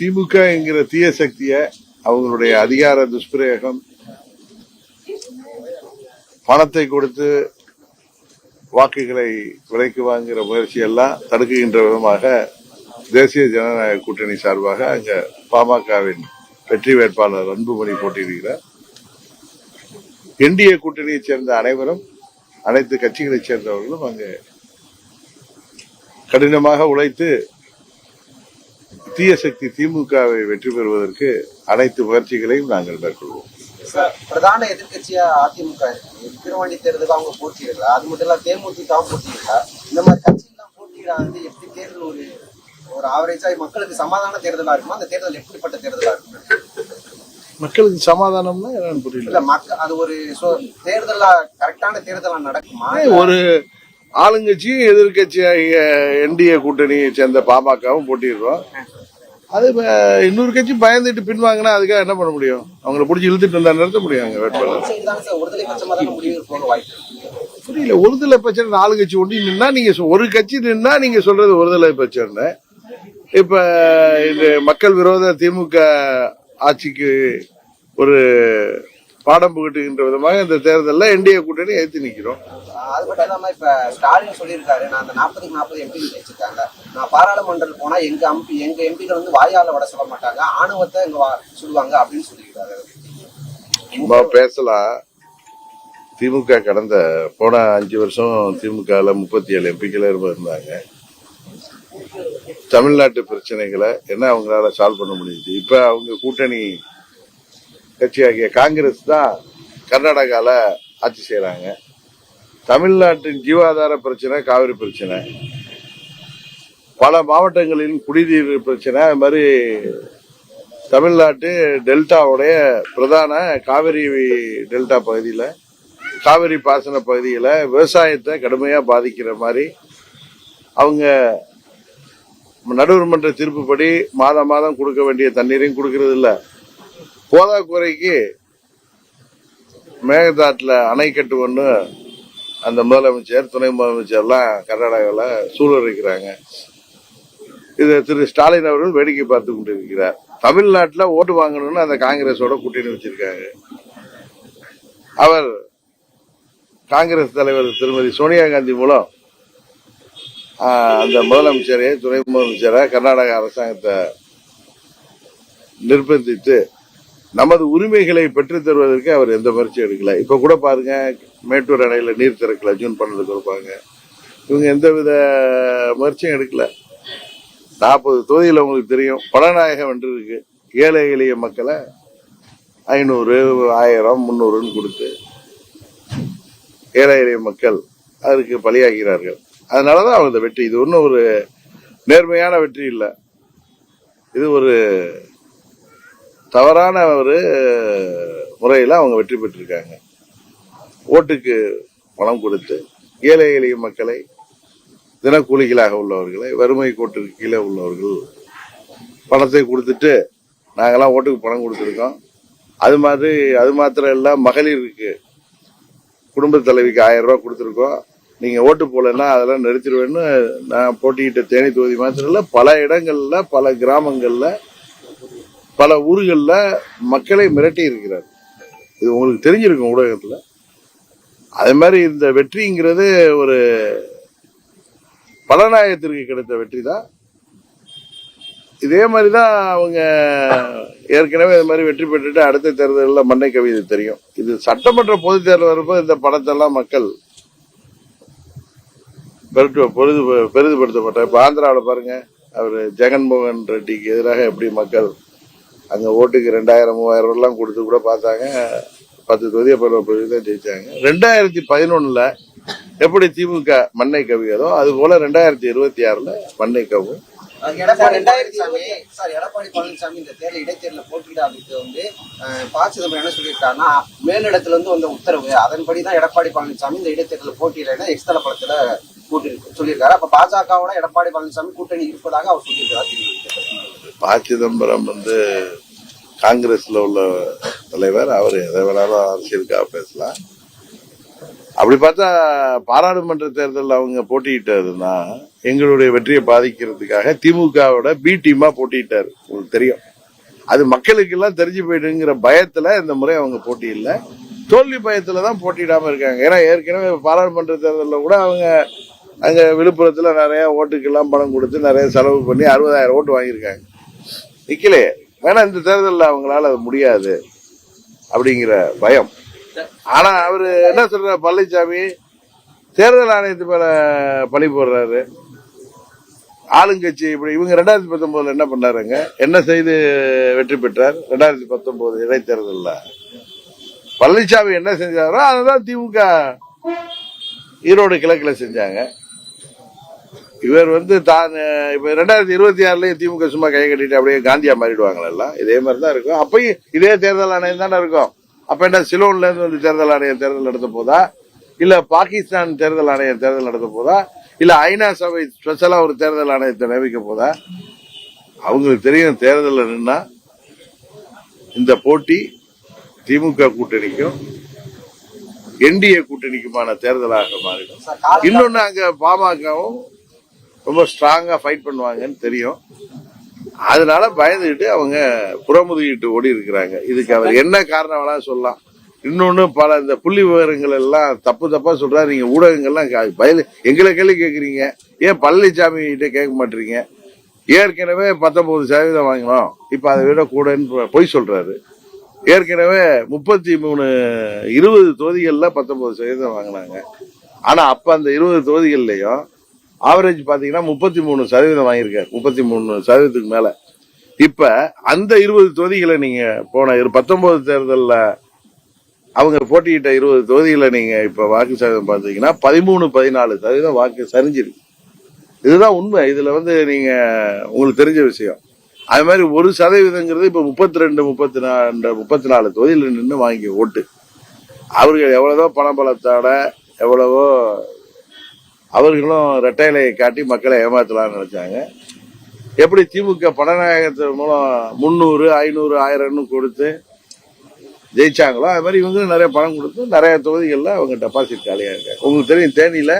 திமுக என்கிற தீய சக்திய அவங்களுடைய அதிகார துஷ்பிரயோகம் பணத்தை கொடுத்து வாக்குகளை விலைக்கு வாங்குகிற முயற்சி எல்லாம் தடுக்குகின்ற விதமாக தேசிய ஜனநாயக கூட்டணி சார்பாக அங்க பாமகவின் வெற்றி வேட்பாளர் அன்புமணி போட்டியிடுகிறார். என்டிஏ கூட்டணியைச் சேர்ந்த அனைவரும் அனைத்து கட்சிகளைச் சேர்ந்தவர்களும் அங்கு கடினமாக உழைத்து தீய சக்தி திமுகவை வெற்றி பெறுவதற்கு அனைத்து முயற்சிகளையும் நாங்கள் மேற்கொள்வோம். சார், பிரதான எதிர்க்கட்சியா அதிமுக விக்கிரவாண்டி தேர்தலுக்கு அவங்க போட்டியிடல. அது மட்டும் இல்ல தேமுதிகவும் போட்டியிடல. இந்த மாதிரி கட்சியெல்லாம் போட்டியிடாது எப்படி தேர்தல் ஒரு ஒரு ஆவரேஜா மக்களுக்கு சமாதான தேர்தலா இருக்குமா? அந்த தேர்தல் எப்படிப்பட்ட தேர்தலா இருக்கும்? மக்களுக்கு சமாதானம்னா என்னன்னு புரியல. இல்ல மக்கள் அது ஒரு சொ- தேர்தலா கரெக்டான தேர்தலா நடக்குமா? ஒரு ஆளுங்கட்சியும் எதிர்கட்சியாகிய என்டிஏ கூட்டணியை சேர்ந்த பாமகவும் போட்டிடுறோம் அது இன்னொரு கட்சி பயந்துட்டு பின்வாங்கினா அதுக்காக என்ன பண்ண முடியும்? அவங்கள பிடிச்சி இழுத்துட்டு வந்தா நிறுத்த முடியும் அங்க வேட்பாளர். புரியல ஒருதலை பிரச்சனை நாலு கட்சி ஒண்டி நின்னா நீங்க ஒரு கட்சி நின்னா நீங்க சொல்றது ஒருதலை பிரச்சனை. இப்ப இது மக்கள் விரோத திமுக ஆட்சிக்கு ஒரு பாடம் புகட்டுகின்ற விதமாக இந்த தேர்தலில் என்டிஏ கூட்டணி எதிர்த்து நிக்கிறோம். அது மட்டும் இல்லாம இப்ப ஸ்டாலின் சொல்லியிருக்காரு நான் அந்த நாற்பதுக்கு நாற்பது எம்பி வச்சிருக்காங்க. நான் பாராளுமன்றத்தில் போனா எங்க எம்பி எங்க எம்பிகள் வந்து வாயால வட சொல்ல மாட்டாங்க ஆணவத்தை இங்க வா- சொல்லுவாங்க அப்படின்னு சொல்லியிருக்காரு நம்ம பேசலாம். திமுக கடந்த போன அஞ்சு வருஷம் திமுகல முப்பத்தி ஏழு எம்பிக்களே இருந்தாங்க. தமிழ்நாட்டு பிரச்சனைகளை என்ன அவங்களால சால்வ் பண்ண முடியுது? இப்ப அவங்க கூட்டணி கட்சியாகிய காங்கிரஸ் தான் கர்நாடகாவில் ஆட்சி செய்கிறாங்க தமிழ்நாட்டின் ஜீவாதார பிரச்சனை காவிரி பிரச்சனை. பல மாவட்டங்களில் குடிநீர் பிரச்சனை அது மாதிரி தமிழ்நாட்டு டெல்டாவுடைய பிரதான காவிரி டெல்டா பகுதியில் காவிரி பாசன பகுதியில் விவசாயத்தை கடுமையாக பாதிக்கிற மாதிரி அவங்க நடுவர் மன்ற தீர்ப்புப்படி மாதம் மாதம் கொடுக்க வேண்டிய தண்ணீரையும் கொடுக்கறது போதாக்குறைக்கு மேகதாட்டில் அணை ஒன்று அந்த முதலமைச்சர் துணை முதலமைச்சர்லாம் கர்நாடகாவில் சூழலிருக்கிறாங்க இதை திரு ஸ்டாலின் அவர்கள் வேடிக்கை பார்த்து கொண்டிருக்கிறார். தமிழ்நாட்டில் ஓட்டு வாங்கணும்னு அந்த காங்கிரஸோட கூட்டணி வச்சிருக்காங்க. அவர் காங்கிரஸ் தலைவர் திருமதி சோனியா காந்தி மூலம் அந்த முதலமைச்சரை துணை முதலமைச்சரை கர்நாடக அரசாங்கத்தை நிர்பந்தித்து நமது உரிமைகளை பெற்றுத் தருவதற்கு அவர் எந்த முயற்சியும் எடுக்கல. இப்ப கூட பாருங்க மேட்டூர் அணையில நீர் திறக்கல ஜூன் பன்னெண்டு கொடுப்பாங்க இவங்க எந்தவித முயற்சியும் எடுக்கல. நாற்பது தொகுதியில் உங்களுக்கு தெரியும் பலநாயகம் என்று இருக்கு. ஏழை எளிய மக்களை ஐநூறு ஆயிரம் முந்நூறுன்னு கொடுத்து ஏழை எளிய மக்கள் அதற்கு பலியாகிறார்கள். அதனாலதான் அவங்க வெற்றி. இது ஒன்றும் ஒரு நேர்மையான வெற்றி இல்லை. இது ஒரு தவறான ஒரு முறையில் அவங்க வெற்றி பெற்றிருக்காங்க. ஓட்டுக்கு பணம் கொடுத்து ஏழை எளிய மக்களை தினக்கூலிகளாக உள்ளவர்களை வறுமை கோட்டுக்கு கீழே உள்ளவர்கள் பணத்தை கொடுத்துட்டு நாங்களாம் ஓட்டுக்கு பணம் கொடுத்துருக்கோம். அது மாதிரி அது மாத்திரம் இல்லை மகளிருக்கு குடும்ப தலைவிக்கு ஆயிரம் ரூபா கொடுத்துருக்கோம். நீங்கள் ஓட்டு போலன்னா அதெல்லாம் நிறுத்திடுவேன்னு நான் போட்டிக்கிட்ட தேனி தொகுதி மாத்திரம் இல்லை பல இடங்களில் பல கிராமங்களில் பல ஊர்களில் மக்களை மிரட்டி இருக்கிறார். இது உங்களுக்கு தெரிஞ்சிருக்கும் ஊடகத்தில். அது மாதிரி இந்த வெற்றிங்கிறது ஒரு பலநாயகத்திற்கு கிடைத்த வெற்றி தான். இதே மாதிரி தான் அவங்க ஏற்கனவே இது மாதிரி வெற்றி பெற்றுட்டு அடுத்த தேர்தலில் மண்ணை கவிதை தெரியும். இது சட்டமன்ற பொதுத் தேர்தல் வரப்போ இந்த படத்தெல்லாம் மக்கள் பெருட்டு பெரிது பெரிதுபடுத்தப்பட்ட இப்போ ஆந்திராவில் பாருங்கள் அவர் ஜெகன்மோகன் ரெட்டிக்கு எதிராக எப்படி மக்கள் அந்த ஓட்டுக்கு ரெண்டாயிரம் மூவாயிரம் எல்லாம் கொடுத்து கூட பார்த்தாங்க. பத்து தொகுதியை பருவ தான் ஜெயிச்சாங்க. ரெண்டாயிரத்தி பதினொன்றில் எப்படி திமுக மண்ணை கவியதோ அது போல ரெண்டாயிரத்தி இருபத்தி ஆறில் மண்ணை கவும். எடப்பாடி பழனிசாமி சார் எடப்பாடி பழனிசாமி இந்த தேர்தல் இடைத்தேர்தல போட்டியிடாததுக்கு வந்து ப. சிதம்பரம் என்ன சொல்லியிருக்காருன்னா மேலிடத்துல இருந்து வந்த உத்தரவு அதன்படி தான் எடப்பாடி பழனிசாமி இந்த இடைத்தேர்தல போட்டியில எக்ஸ்தல படத்துல கூட்டணி சொல்லியிருக்காரு. அப்ப பாஜகவோட எடப்பாடி பழனிசாமி கூட்டணி இருப்பதாக அவர் சொல்லியிருக்கிறார். ப சிதம்பரம் வந்து காங்கிரஸ்ல உள்ள தலைவர். அவர் எதை வேணாலும் அரசியலுக்காக பேசலாம். அப்படி பார்த்தா பாராளுமன்ற தேர்தலில் அவங்க போட்டியிட்டதுன்னா எங்களுடைய வெற்றியை பாதிக்கிறதுக்காக திமுகவோட பி டீமா போட்டியிட்டாரு. உங்களுக்கு தெரியும். அது மக்களுக்கு எல்லாம் தெரிஞ்சு போயிடுங்கிற பயத்துல இந்த முறை அவங்க போட்டியில்லை தோல்வி பயத்துல தான் போட்டியிடாம இருக்காங்க. ஏன்னா ஏற்கனவே பாராளுமன்ற தேர்தலில் கூட அவங்க அங்கே விழுப்புரத்தில் நிறைய ஓட்டுக்கெல்லாம் பணம் கொடுத்து நிறைய செலவு பண்ணி அறுபதாயிரம் ஓட்டு வாங்கியிருக்காங்க. நிக்கலையே வேணா இந்த தேர்தலில் அவங்களால அது முடியாது அப்படிங்கிற பயம். ஆனா அவரு என்ன சொல்ற பழனிசாமி தேர்தல் ஆணையத்து மேல பழி போடுறாரு. ஆளுங்கட்சி இப்படி இவங்க ரெண்டாயிரத்தி பத்தொன்பதுல என்ன பண்ணாருங்க? என்ன செய்து வெற்றி பெற்றார்? ரெண்டாயிரத்தி பத்தொன்பது இடைத்தேர்தலில். பழனிசாமி என்ன செஞ்சாரோ அதுதான் திமுக ஈரோடு கிழக்கில் செஞ்சாங்க. இவர் வந்து தான் இப்ப ரெண்டாயிரத்தி இருபத்தி ஆறுலயும் திமுக சும்மா கை கட்டிட்டு அப்படியே காந்தியா மாறிடுவாங்களா இதே மாதிரி தான் இருக்கும். அப்பயும் இதே தேர்தல் ஆணையம் தானே இருக்கும். அப்ப என்ன சிலோன்ல இருந்து வந்து தேர்தல் ஆணையம் தேர்தல் நடத்த போதா? இல்ல பாகிஸ்தான் தேர்தல் ஆணையம் தேர்தல் நடத்த போதா? இல்ல ஐநா சபை ஸ்பெஷலா ஒரு தேர்தல் ஆணையத்தை நியமிக்க போதா? அவங்களுக்கு தெரியும் தேர்தல் நின்னா இந்த போட்டி திமுக கூட்டணிக்கும் என்டிஏ கூட்டணிக்குமான தேர்தலாக மாறிடும். இன்னொன்னு அங்க பாமகவும் ரொம்ப ஸ்ட்ராங்காக ஃபைட் பண்ணுவாங்கன்னு தெரியும். அதனால பயந்துகிட்டு அவங்க புறமுதுகிட்டு ஓடி இருக்கிறாங்க இதுக்கு அவர் என்ன காரணம் வேணா சொல்லலாம். இன்னொன்று பல இந்த புள்ளி விவரங்கள் எல்லாம் தப்பு தப்பாக சொல்கிறா நீங்கள் ஊடகங்கள்லாம் கா- எங்களை கேள்வி கேட்குறீங்க. ஏன் பழனிசாமி கிட்ட கேட்க மாட்டீங்க? ஏற்கனவே பத்தொன்பது சதவீதம் வாங்கினோம். இப்போ அதை விட கூடன்னு பொய் சொல்கிறாரு ஏற்கனவே முப்பத்தி மூணு இருபது தொகுதிகளில் பத்தொன்பது சதவீதம் வாங்கினாங்க. ஆனால் அப்போ அந்த இருபது தொகுதிகள்லையும் ஆவரேஜ் பார்த்தீங்கன்னா முப்பத்தி மூணு சதவீதம் வாங்கியிருக்காரு. முப்பத்தி மூணு சதவீதத்துக்கு மேலே. இப்போ அந்த இருபது தொகுதிகளை நீங்கள் போன இரு- பத்தொம்போது தேர்தலில் அவங்க போட்டியிட்ட இருபது தொகுதிகளை நீங்கள் இப்போ வாக்கு சதவீதம் பார்த்தீங்கன்னா பதிமூணு பதினாலு சதவீதம் வாக்கு சரிஞ்சிருக்கு. இதுதான் உண்மை. இதில் வந்து நீங்கள் உங்களுக்கு தெரிஞ்ச விஷயம். அது மாதிரி ஒரு சதவீதங்கிறது இப்போ முப்பத்தி ரெண்டு முப்பத்தி நாலு முப்பத்தி நாலு தொகுதியில் நின்று வாங்கி ஓட்டு. அவர்கள் எவ்வளோதோ பண பலத்தோட எவ்வளவோ அவர்களும் ரெட்டையிலையை காட்டி மக்களை ஏமாத்தலாம்னு நினைச்சாங்க. எப்படி திமுக பணநாயகத்தின் மூலம் முந்நூறு ஐநூறு ஆயிரம்னு கொடுத்து ஜெயிச்சாங்களோ அது மாதிரி இவங்களும் நிறைய பணம் கொடுத்து நிறைய தொகுதிகளில் அவங்க டெபாசிட் காலியாக இருக்காங்க. உங்களுக்கு தெரியும் தேனியில்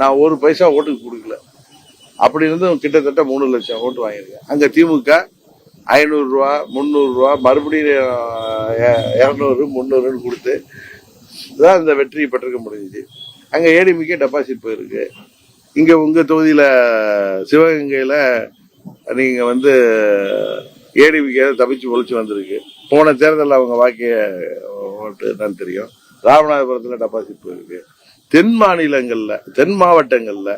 நான் ஒரு பைசா ஓட்டுக்கு கொடுக்கல. அப்படி இருந்தும் கிட்டத்தட்ட மூணு லட்சம் ஓட்டு வாங்கியிருக்கேன். அங்கே திமுக ஐநூறுரூவா முந்நூறுரூவா மறுபடியும் இரநூறு முந்நூறுன்னு கொடுத்து தான் இந்த வெற்றியை பெற்றிருக்க முடிஞ்சுது. அங்கே ஏடிமிக்கே டெபாசிட் போயிருக்கு. இங்கே உங்கள் தொகுதியில் சிவகங்கையில் நீங்கள் வந்து ஏடிமிக்கே தப்பிச்சு ஒழிச்சு வந்திருக்கு. போன தேர்தலில் அவங்க வாக்கிய ஓட்டு என்னன்னு தெரியும். ராமநாதபுரத்தில் டெபாசிட் போயிருக்கு. தென் மாநிலங்களில் தென் மாவட்டங்களில்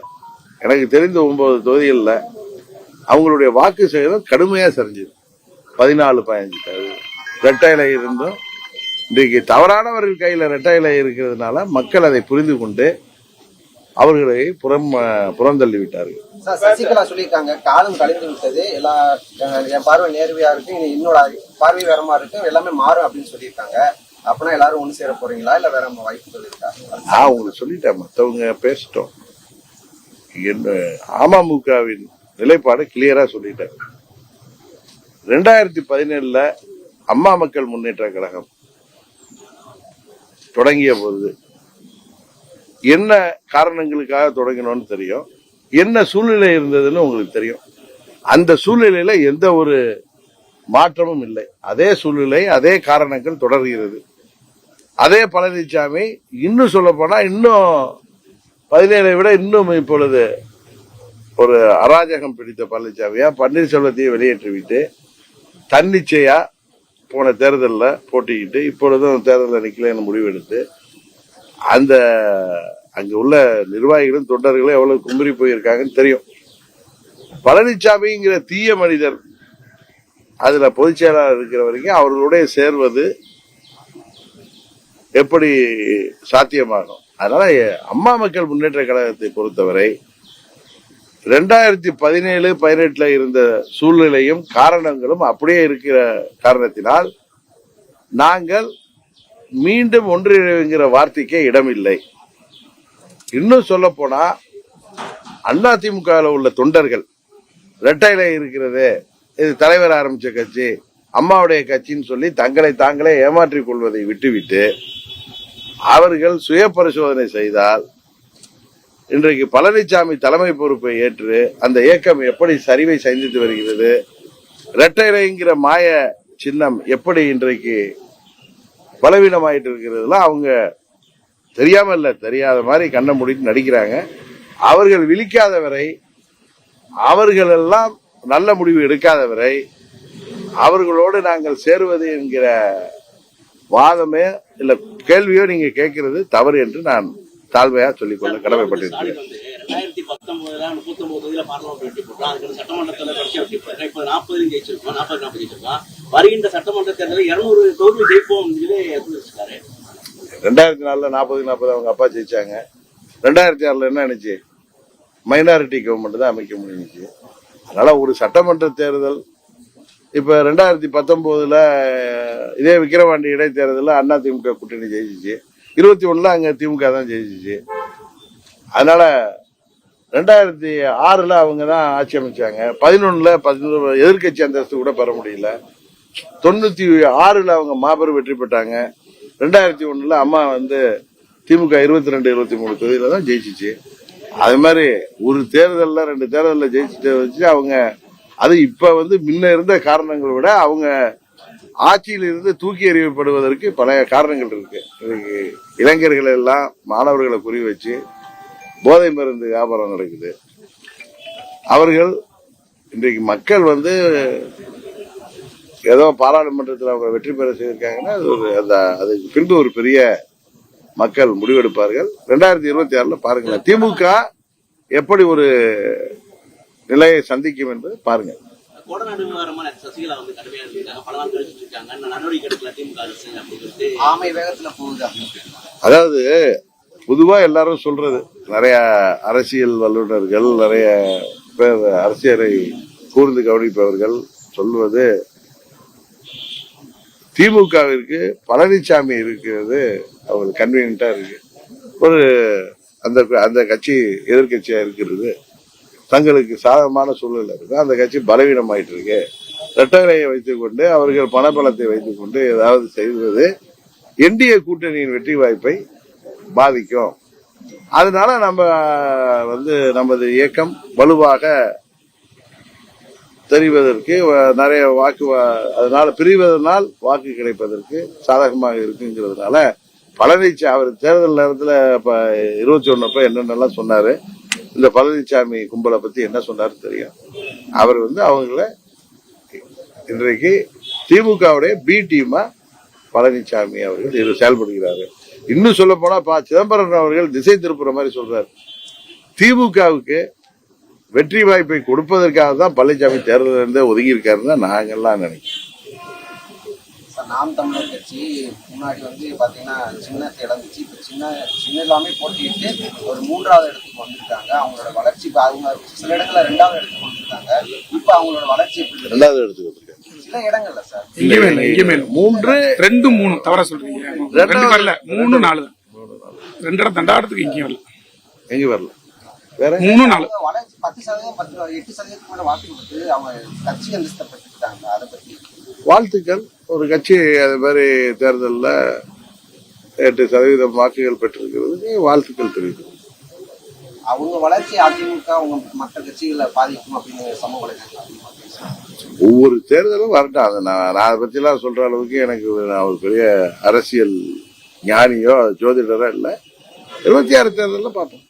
எனக்கு தெரிந்த ஒன்பது தொகுதிகளில் அவங்களுடைய வாக்கு சேதம் கடுமையாக சரிஞ்சுது. பதினாலு பதினஞ்சு ரெட்டையில் ரெட்டையில இருந்தும் இன்றைக்கு தவறானவர்கள் கையில் ரெட்டையில இருக்கிறதுனால மக்கள் அதை புரிந்து கொண்டு அவர்களை புறம் புறந்தள்ளி விட்டார்கள். சசிகலா சொல்லியிருக்காங்க காலம் கழிந்து விட்டது எல்லா என் பார்வை நேர்மையா இருக்கு என்னோட பார்வை வேற மாதிரி இருக்கு எல்லாமே மாறும் அப்படின்னு சொல்லியிருக்காங்க. அப்பனா எல்லாரும் ஒண்ணு சேர போறீங்களா இல்ல வேற வாய்ப்புகள் இருக்கா நான் உங்களுக்கு சொல்லிட்டேன் மற்றவங்க பேசிட்டோம். என்ன அமமுகவின் நிலைப்பாடு கிளியரா சொல்லிட்டேன். ரெண்டாயிரத்தி பதினேழுல அம்மா மக்கள் முன்னேற்ற கழகம் தொடங்கிய போது என்ன காரணங்களுக்காக தொடங்கினோம்னு தெரியும். என்ன சூழ்நிலை இருந்ததுன்னு உங்களுக்கு தெரியும். அந்த சூழ்நிலையில எந்த ஒரு மாற்றமும் இல்லை. அதே சூழ்நிலை அதே காரணங்கள் தொடர்கிறது. அதே பழனிசாமி இன்னும் சொல்ல போனா இன்னும் பதினேழை விட இன்னும் இப்பொழுது ஒரு அராஜகம் பிடித்த பழனிசாமியா பன்னீர்செல்வத்தையும் வெளியேற்றிவிட்டு தன்னிச்சையா போன தேர்தலில் போட்டிக்கிட்டு இப்பொழுதும் தேர்தலில் நிற்கலன்னு முடிவெடுத்து அந்த அங்கே உள்ள நிர்வாகிகளும் தொண்டர்களும் எவ்வளவு கும்பரி போயிருக்காங்கன்னு தெரியும். பழனிசாமிங்கிற தீய மனிதர் அதில் பொதுச் செயலாளர் இருக்கிற வரைக்கும் அவர்களுடைய சேர்வது எப்படி சாத்தியமாகும்? அதனால் அம்மா மக்கள் முன்னேற்ற கழகத்தை பொறுத்தவரை ரெண்டாயிரத்தி பதினேழு பதினெட்டுல இருந்த சூழ்நிலையும் காரணங்களும் அப்படியே இருக்கிற காரணத்தினால் நாங்கள் மீண்டும் ஒன்றிணைங்கிற வார்த்தைக்கே இடமில்லை. இன்னும் சொல்ல போனா அதிமுகவில் உள்ள தொண்டர்கள் ரெட்டையில இருக்கிறது இது தலைவர் ஆரம்பிச்ச கட்சி அம்மாவுடைய கட்சின்னு சொல்லி தங்களை தாங்களே ஏமாற்றிக் கொள்வதை விட்டுவிட்டு அவர்கள் சுய பரிசோதனை செய்தால் இன்றைக்கு பழனிசாமி தலைமை பொறுப்பை ஏற்று அந்த இயக்கம் எப்படி சரிவை சந்தித்து வருகிறது இரட்டைங்கிற மாய சின்னம் எப்படி இன்றைக்கு பலவீனமாயிட்டு இருக்கிறதுலாம் அவங்க தெரியாம இல்லை தெரியாத மாதிரி கண்ணை மூடிட்டு நடிக்கிறாங்க. அவர்கள் விழிக்காத வரை அவர்கள் எல்லாம் நல்ல முடிவு எடுக்காத வரை அவர்களோடு நாங்கள் சேருவது என்கிற வாதமே இல்லை கேள்வியோ நீங்க கேட்கிறது தவறு என்று நான் தாழ்மையா சொல்லிக்கொள்ள கடமைப்பட்டிருக்கிறேன் வருகின்ற சட்டமன்ற தேர்தலில் இருநூறு தொகுதி ஜெயிப்போம் ரெண்டாயிரத்தி நாலுல நாற்பது நாற்பது அவங்க அப்பா ஜெயிச்சாங்க. ரெண்டாயிரத்தி ஆறுல என்ன நினைச்சு மைனாரிட்டி கவர்மெண்ட் தான் அமைக்க முடிஞ்சுச்சு. அதனால ஒரு சட்டமன்ற தேர்தல் இப்ப ரெண்டாயிரத்தி பத்தொன்பதுல இதே விக்கிரவாண்டி இடைத்தேர்தலில் அண்ணா திமுக கூட்டணி ஜெயிச்சிச்சு. இருபத்தி ஒன்றில் அங்கே திமுக தான் ஜெயிச்சிச்சு. அதனால் ரெண்டாயிரத்தி ஆறில் அவங்க தான் ஆட்சி அமைச்சாங்க. பதினொன்றில் பதினொன்று எதிர்க்கட்சி அந்தஸ்து கூட பெற முடியல. தொண்ணூற்றி ஆறில் அவங்க மாபெரும் வெற்றி பெற்றாங்க. ரெண்டாயிரத்தி ஒன்றில் அம்மா வந்து திமுக இருபத்தி ரெண்டு இருபத்தி மூணு தொகுதியில் தான் ஜெயிச்சிச்சு. அது மாதிரி ஒரு தேர்தலில் ரெண்டு தேர்தலில் ஜெயிச்சுட்டு வச்சு அவங்க அது இப்போ வந்து முன்ன இருந்த காரணங்களை விட அவங்க ஆட்சியில் இருந்து தூக்கி எறியப்படுவதற்கு பல காரணங்கள் இருக்கு. இன்னைக்கு இளைஞர்கள் எல்லாம் மாணவர்களை குறி வச்சு போதை மருந்து வியாபாரம் நடக்குது. அவர்கள் இன்றைக்கு மக்கள் வந்து ஏதோ பாராளுமன்றத்தில் அவங்க வெற்றி பெற செய்திருக்காங்கன்னா அது ஒரு அந்த அதுக்கு பின்பு ஒரு பெரிய மக்கள் முடிவெடுப்பார்கள். ரெண்டாயிரத்தி இருபத்தி ஆறுல பாருங்களேன் திமுக எப்படி ஒரு நிலையை சந்திக்கும் என்பது பாருங்கள் கோடநாடு விவகாரமா சசிகலா வந்து கடுமையா இருக்காங்க பல நாள் கழிச்சுட்டு இருக்காங்க நடவடிக்கை எடுக்கல. திமுக அரசு அப்படின்னு ஆமை வேகத்துல போகுது? அப்படின்னு அதாவது பொதுவா எல்லாரும் சொல்றது நிறைய அரசியல் வல்லுநர்கள் நிறைய பேர் அரசியலை கூர்ந்து கவனிப்பவர்கள் சொல்வது திமுகவிற்கு பழனிசாமி இருக்கிறது அவங்களுக்கு கன்வீனியன்டா இருக்கு. ஒரு அந்த அந்த கட்சி எதிர்க்கட்சியா இருக்கிறது. தங்களுக்கு சாதகமான சூழல் இருக்கு. அந்த கட்சி பலவீனமாயிட்டு இருக்கு ரெட்டகரையை வைத்துக்கொண்டு அவர்கள் பணபலத்தை வைத்துக்கொண்டு ஏதாவது செய்வது என்டிஏ கூட்டணியின் வெற்றி வாய்ப்பை பாதிக்கும். அதனால நம்ம வந்து நமது இயக்கம் வலுவாக தெரிவதற்கு வ- நிறைய வாக்கு அதனால பிரிவதனால் வாக்கு கிடைப்பதற்கு சாதகமாக இருக்குங்கிறதுனால பழனிச்சி அவர் தேர்தல் நேரத்தில் இப்போ இருபத்தி ஒன்னப்ப என்னென்னலாம் சொன்னார் இந்த பழனிசாமி கும்பலை பத்தி என்ன சொன்னாரு தெரியும். அவர் வந்து அவங்கள இன்றைக்கு திமுகவுடைய பி டீமா பழனிசாமி அவர்கள் இது செயல்படுகிறார்கள். இன்னும் சொல்ல போனா பா சிதம்பரம் அவர்கள் திசை திருப்புற மாதிரி சொல்றாரு. திமுகவுக்கு வெற்றி வாய்ப்பை கொடுப்பதற்காக தான் பழனிசாமி தேர்தலில் இருந்தே நாங்கள்லாம் தான் நாங்கெல்லாம் நினைக்கிறோம். சார் நாம் தமிழர் கட்சி முன்னாடி வந்து பாத்தீங்கன்னா சின்னத்தை இழந்துச்சு. இப்ப சின்ன சின்ன எல்லாமே போட்டிட்டு ஒரு மூன்றாவது இடத்துக்கு வந்திருக்காங்க. அவங்களோட வளர்ச்சி இப்ப அவங்க சில இடத்துல ரெண்டாவது இடத்துக்கு வந்திருக்காங்க. இப்ப அவங்களோட வளர்ச்சி எப்படி? ரெண்டாவது இடத்துக்கு வந்திருக்காரு சில இடங்கள்ல சார். எங்கேயுமே இல்லை எங்கேயுமே இல்லை மூன்று ரெண்டு மூணு. தவற சொல்றீங்க. ரெண்டு வரல. மூணு நாலு. தான் ரெண்டு இடம் தண்டாடத்துக்கு எங்கேயும் வரல. எங்க வரல? வேற? மூணு நாலு. வளர்ச்சி பத்து சதவீதம் பத்து எட்டு சதவீதத்துக்கு மேல வாக்கு கொடுத்து அவங்க கட்சி அந்தஸ்தை பெற்றுக்கிட்டாங்க அதை பத்தி வாழ்த்துக்கள். ஒரு கட்சி அது மாதிரி தேர்தலில் எட்டு சதவீதம் வாக்குகள் பெற்றிருக்கிறது. வாழ்த்துக்கள் தெரிவிக்கிறோம் அவங்க வளர்ச்சி அதிமுக அவங்க மற்ற கட்சிகளை பாதிக்கும் அப்படின்னு சமூக ஒவ்வொரு தேர்தலும் வரட்டும். அதை நான் நான் அதை பற்றிலாம் சொல்ற அளவுக்கு எனக்கு நான் ஒரு பெரிய அரசியல் ஞானியோ ஜோதிடரோ இல்லை. இருபத்தி ஆறு தேர்தலில் பார்ப்போம்.